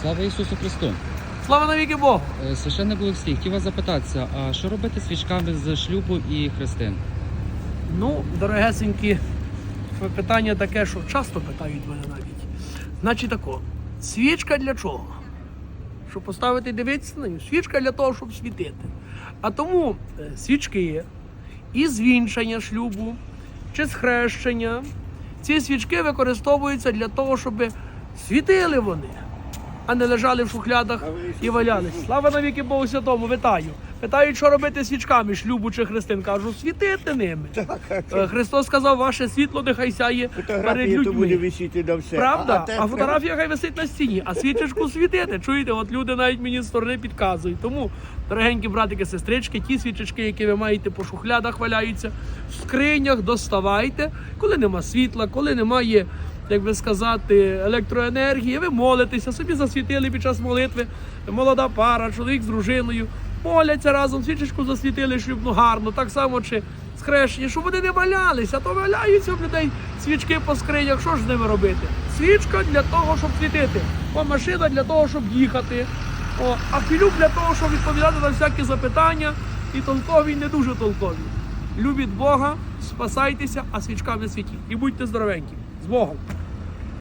Слава Ісусу Христу! Слава навіки Богу! Е, Священник Олексій, хотів вас запитатися, а що робити з свічками з шлюбу і хрестин? Ну, дорогесенькі, питання таке, що часто питають мене навіть. Значить тако, свічка для чого? Щоб поставити дивитися на нього. Свічка для того, щоб світити. А тому е, свічки і звінчання шлюбу чи схрещення, ці свічки використовуються для того, щоб світили вони, а не лежали в шухлядах і валялись. Слава навіки Богу Святому, вітаю. Питають, що робити свічками шлюбу чи хрестин. Кажу, світити ними. Е, Христос сказав, ваше світло нехай сяє перед буде людьми. висіти на все. Правда? А фотографія хай висить на стіні, а свічечку світити. Чуєте, от люди навіть мені з сторони підказують. Тому, дорогенькі братики, сестрички, ті свічечки, які ви маєте по шухлядах, валяються, в скринях доставайте, коли нема світла, коли немає. Як би сказати, електроенергії, ви молитеся, собі засвітили під час молитви. Молода пара, чоловік з дружиною, моляться разом, свічечку засвітили шлюбну гарно, так само чи схрещення, щоб вони не валялися, то валяються в людей свічки по скринях. Що ж з ними робити? Свічка для того, щоб світити, о, машина для того, щоб їхати. О, а філюк для того, щоб відповідати на всякі запитання, і толкові, і не дуже толкові. Любіть Бога, спасайтеся, а свічками світіть. І будьте здоровенькі. З Богом!